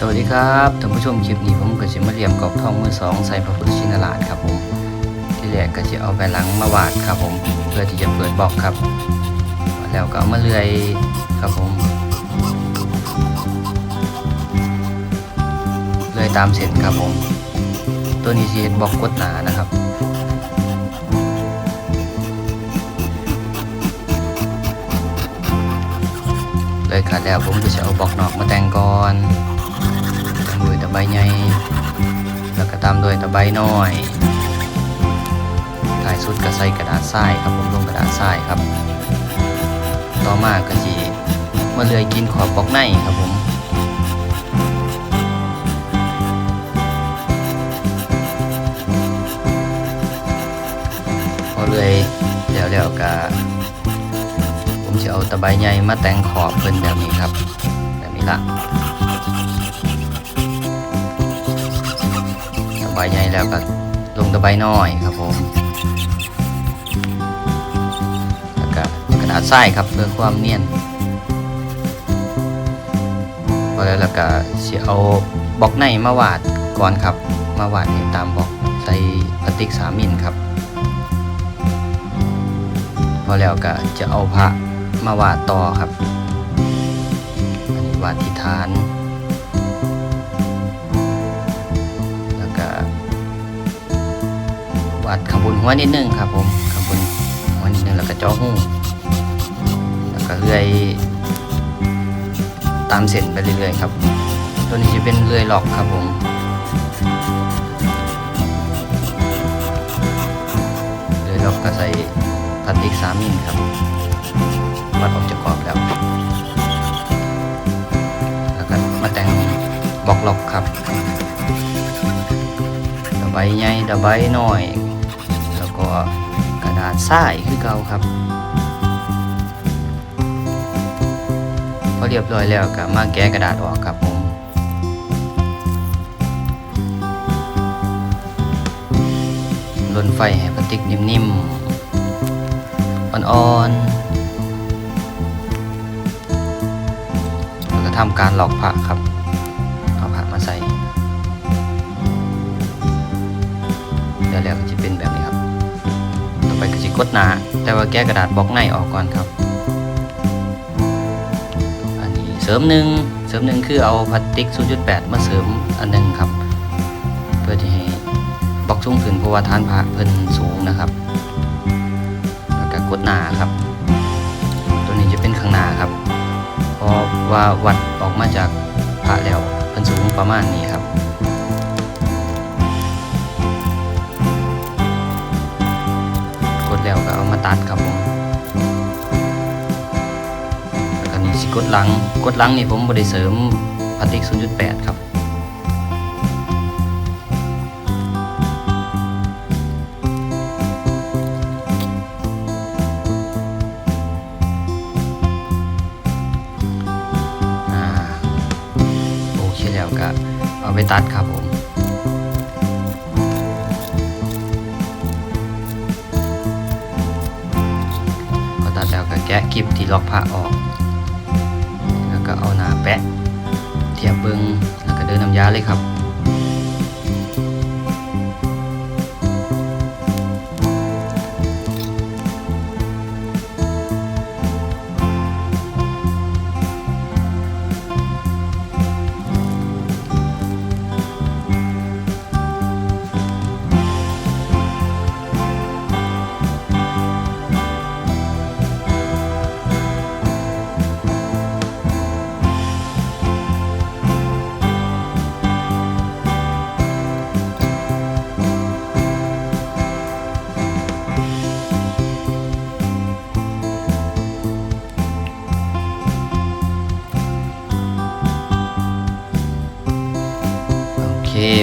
สวัสดีครับท่านผู้ชมคลิปนี้ผมก็จะมาเรียมกรอบทองมือสองใส่พระพุทธชินราชครับผมที่แรกก็จะเอาไปหลังมาวาดครับผมเพื่อที่จะเปิดบล็อกครับ แล้วก็เอามาเลื่อยครับผมเลื่อยตามเส้นครับผม ตัวนี้สีบล็อกกดหนานะครับเลยขาดแล้วผมก็จะเอาบล็อกนอกมาแต่งก่อน บใหญ่แล้วก็ตามด้วยตะใบน้อยถ่ายสุดก็ใส่กระดาษทรายครับผมลงกระดาษทรายครับ ต่อมาก็จีมาเลือยกินขอบบล็อกในครับผมพอเลือยแล้วแล้วก็ผมจะเอาตะไบใหญ่มาแต่งขอบเพิ่นแบบนี้ครับแบบนี้ละ ตะไบใหญ่แล้วก็ลงตะไบน้อยครับผมแล้วก็กระดาษทรายครับเพื่อความเนียนพอแล้วแล้วก็จะเอาบล็อกในมาวาดก่อนครับ มาวาดตามบล็อกใส่พลาสติกสามมิลครับ พอแล้วก็จะเอาพระมาวาดต่อครับวาดที่ฐาน วาดขบวนหัวนิดนึงครับผมขบวนหัวนิดนึงแล้วก็เจ่อหูแล้วก็เลื่อยตามเส้นไปเรื่อยๆครับ ตัวนี้จะเป็นเลื่อยหลอกครับผมเลื่อยหลอกก็ใส่พลาสติกสามิลครับวัดออกจากกรอบแล้ว แล้วก็มาแต่งบล็อกล็อกครับตะไบใหญ่ตะไบน้อย ก็กระดาษทรายคือเก่าครับ พอเรียบร้อยแล้วก็มาแกะกระดาษออกครับผมลนไฟให้พลาสติกนิ่มๆ อ่อนๆ แล้วก็ทำการหลอกผ้าครับ กดหนาแต่ว่าแก้กระดาษบล็อกในออกก่อนครับ อันนี้เสริมหนึ่งเสริมหนึ่งคือเอาพลาสติก 0.8 มาเสริมอันหนึ่งครับ เพื่อที่ให้บล็อกสูงขึ้นเพราะว่าฐานพระเพิ่นสูงนะครับ แล้วก็กดหนาครับ ตัวนี้จะเป็นข้างหน้าครับ เพราะว่าวัดออกมาจากพระแล้วเพิ่นสูงประมาณนี้ครับ แล้วก็เอามาตัดครับผมแล้วก็นี่สิกดหลังกดหลังนี่ผมบ่ได้เสริมพลาสติก 0.8 ครับอ่าโอเคแล้วก็เอาไปตัดครับ แกะกิบที่ล็อกผ้าออก แล้วก็เอาหนาแปะ เทียบเบิงแล้วก็เดินน้ำยาเลยครับ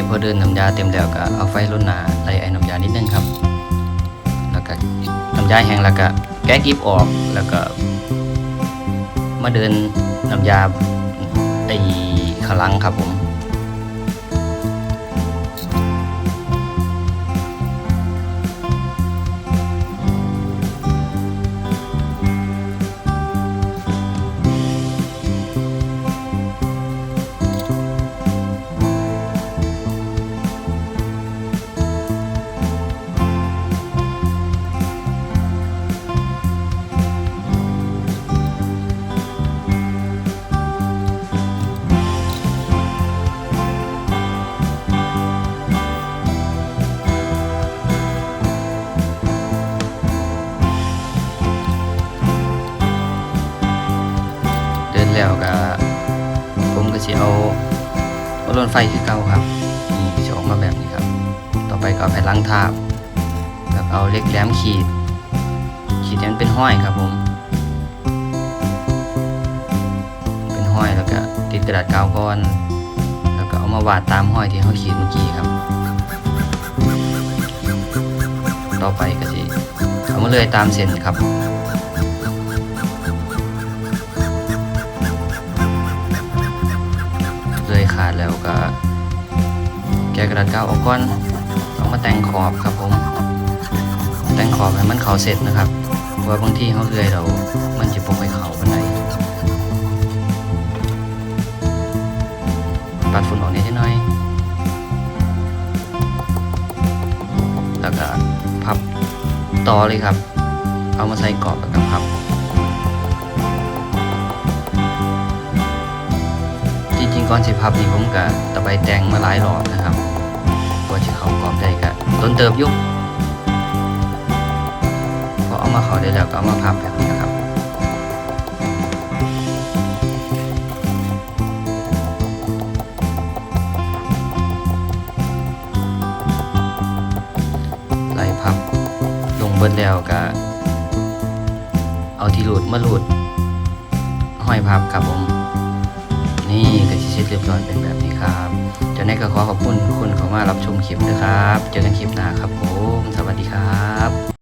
พอเดินน้ำยาเต็มแล้วก็เอาไฟลดหนาไล่ไอ้น้ำยานิดนึงครับ แล้วก็น้ำยาแห้งแล้วก็แก้กิบออกแล้วก็ มาเดินน้ำยาไอ้ขลังครับผม ก็ผมก็จะเอาเอาลนไฟคือเก่าครับนี่จะออกมาแบบนี้ครับ ต่อไปก็แผ่นล้างทาบแล้วเอาเล็กแหลมขีด ขีดให้มันเป็นห้อยครับผม เป็นห้อยแล้วก็ติดกระดาษกาวก้อน แล้วก็เอามาวาดตามห้อยที่เขาขีดเมื่อกี้ครับ ต่อไปก็สิเอามาเลยตามเส้นครับ ขาดแล้วก็แกะกระดาษกาวออกก่อนเอามาแต่งขอบครับผม แต่งขอบให้มันเขาเสร็จนะครับเพราะว่าบางที่เขาเลื่อยเรา มันจะปกไปเขาบันไดปัดฝุ่นออกนิดหน่อย แล้วก็พับต่อเลยครับ เอามาใส่กรอบแล้วก็พับ จริงๆก่อนสิพับนี่ผมก็ตะไบแต่งมาหลายรอบนะครับกว่าจะเข้ากรอบได้ก็ต้นเติบยุบพอเอามาเข้าได้แล้วก็เอามาพับแบบนี้นะครับไล่พับลงเบิดแล้วก็เอาที่หลุดมาหลุดห้อยพับครับผม นี่ก็จะเสร็จเรียบร้อยเป็นแบบนี้ครับเจ้าแน่ก็ขอขอบคุณทุกคนเข้ามารับชมคลิปนะครับ เจอกันคลิปหน้าครับผม สวัสดีครับ